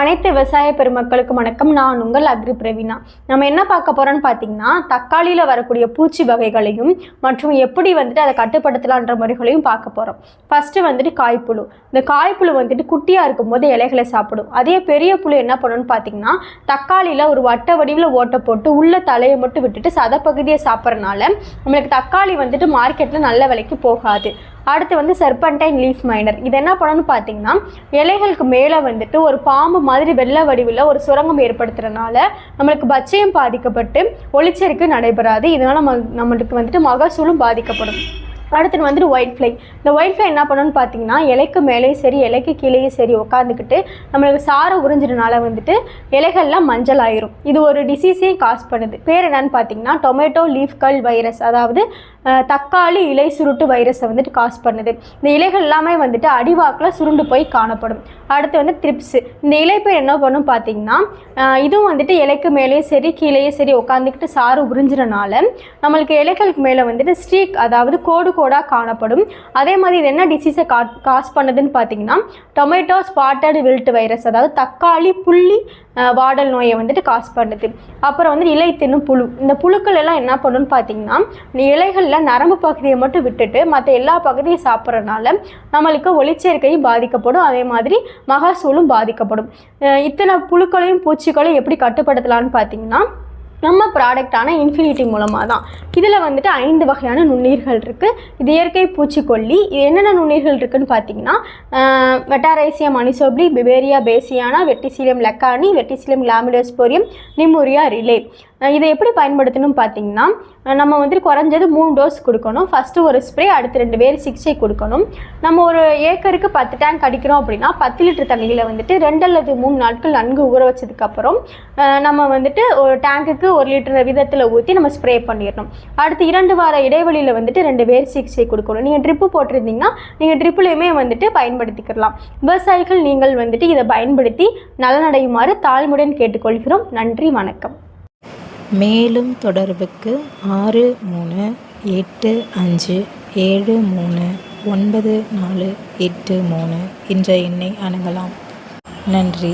அனைத்து விவசாய பெருமக்களுக்கும் வணக்கம். நான் உங்கள் அக்ரி பிரவீனா நம்ம என்ன பார்க்க போகிறோம்னு பார்த்தீங்கன்னா தக்காளியில் வரக்கூடிய பூச்சி வகைகளையும் மற்றும் எப்படி வந்துட்டு அதை கட்டுப்படுத்தலான்ற முறைகளையும் பார்க்க போகிறோம் ஃபஸ்ட்டு வந்துட்டு காய்ப்புழு. இந்த காய்ப்புழு வந்துட்டு குட்டியாக இருக்கும்போது இலைகளை சாப்பிடும். அதே பெரிய புழு என்ன பண்ணணும்னு பார்த்தீங்கன்னா தக்காளியில் ஒரு வட்ட வடிவில் ஓட்டை போட்டு உள்ள தலையை மட்டும் விட்டுட்டு சதப்பகுதியை சாப்பிட்றனால நம்மளுக்கு தக்காளி வந்துட்டு மார்க்கெட்டில் நல்ல விலைக்கு போகாது. அடுத்து வந்து சர்பன்டைன் லீஃப் மைனர் இது என்ன பண்ணணும்னு பார்த்தீங்கன்னா இலைகளுக்கு மேலே வந்துட்டு ஒரு பாம்பு மாதிரி வெள்ளை வடிவில் ஒரு சுரங்கம் ஏற்படுத்துறதுனால நம்மளுக்கு பச்சையும் பாதிக்கப்பட்டு ஒளிச்சருக்கு நடைபெறாது. இதனால் நம்ம நம்மளுக்கு வந்துட்டு மகசூலும் பாதிக்கப்படும். அடுத்து வந்துட்டு ஒயிட் ஃப்ளை இந்த ஒயிட் ஃப்ளை என்ன பண்ணணும்னு பார்த்தீங்கன்னா இலைக்கு மேலேயும் சரி இலைக்கு கீழேயும் சரி உட்காந்துக்கிட்டு நம்மளுக்கு சாரை உறிஞ்சிறனால வந்துட்டு இலைகள்லாம் மஞ்சள் ஆயிரும். இது ஒரு டிசீஸே காஸ் பண்ணுது. பேர் என்னன்னு பார்த்தீங்கன்னா டொமேட்டோ லீஃப் கல் வைரஸ் அதாவது தக்காளி இலை சுருட்டு வைரஸை வந்துட்டு காஸ் பண்ணுது. இந்த இலைகள் எல்லாமே வந்துட்டு அடிவாக்கில் சுருண்டு போய் காணப்படும். அடுத்து வந்து த்ரிப்ஸு இந்த இலைப்பை என்ன பண்ணும் பார்த்தீங்கன்னா இதுவும் வந்துட்டு இலைக்கு மேலேயும் சரி கீழேயும் சரி உட்காந்துக்கிட்டு சாறு உறிஞ்சிறனால நம்மளுக்கு இலைகளுக்கு மேலே வந்துட்டு ஸ்ட்ரீக் அதாவது கோடு கோடாக காணப்படும். அதே மாதிரி இது என்ன டிசீஸை கா காஸ் பண்ணுதுன்னு பார்த்தீங்கன்னா டொமேட்டோ ஸ்பாட்டட் வில்ட் வைரஸ் அதாவது தக்காளி புள்ளி வாடல் நோயை வந்துட்டு காஸ் பண்ணுது. அப்புறம் வந்து இலை தின்னும் புழு. இந்த புழுக்கள் எல்லாம் என்ன பண்ணுன்னு பார்த்தீங்கன்னா இலைகளில் நரம்பு பகுதியை மட்டும் விட்டுட்டு மற்ற எல்லா பகுதியும் சாப்பிட்றதுனால நம்மளுக்கு ஒளிச்சேர்க்கையும் பாதிக்கப்படும். அதே மாதிரி மகசூலும் பாதிக்கப்படும். இத்தனை புழுக்களையும் பூச்சிகளையும் எப்படி கட்டுப்படுத்தலாம்னு பார்த்தீங்கன்னா நம்ம ப்ராடக்டான இன்ஃபினிட்டி மூலமாக தான் இதில் வந்துட்டு ஐந்து வகையான நுண்ணீர்கள் இருக்குது இது இயற்கை பூச்சிக்கொல்லி. இது என்னென்ன நுண்ணீர்கள் இருக்குதுன்னு பார்த்தீங்கன்னா Metarhizium anisopliae Beauveria bassiana Verticillium lecanii Verticillium chlamydosporium Nomuraea rileyi இதை எப்படி பயன்படுத்தணும்னு பார்த்தீங்கன்னா நம்ம வந்துட்டு குறைஞ்சது மூணு டோஸ் கொடுக்கணும். ஃபஸ்ட்டு ஒரு ஸ்ப்ரே அடுத்து ரெண்டு பேர் சிகிச்சை கொடுக்கணும். நம்ம ஒரு ஏக்கருக்கு பத்து டேங்க் அடிக்கிறோம் அப்படின்னா பத்து லிட்டர் தண்ணியில் வந்துட்டு ரெண்டு அல்லது மூணு நாட்கள் நன்கு ஊற வச்சதுக்கப்புறம் நம்ம வந்துட்டு ஒரு டேங்குக்கு ஒரு லிட்டர் விதத்தில் ஊற்றி நம்ம ஸ்ப்ரே பண்ணிடணும் அடுத்து இரண்டு வார இடைவெளியில் வந்துட்டு ரெண்டு பேர் சிகிச்சை கொடுக்கணும். நீங்கள் ட்ரிப்பு போட்டிருந்தீங்கன்னா நீங்கள் ட்ரிப்புலையுமே வந்துட்டு பயன்படுத்திக்கலாம் விவசாயிகள் நீங்கள் வந்துட்டு இதை பயன்படுத்தி நலனடையுமாறு தாழ்முடன் கேட்டுக்கொள்கிறோம். நன்றி வணக்கம். மேலும் தொடர்புக்கு ஆறு மூணு எட்டு அஞ்சு ஏழு மூணு ஒன்பது நாலு எட்டு மூணு என்ற எண்ணை அணுகலாம். நன்றி.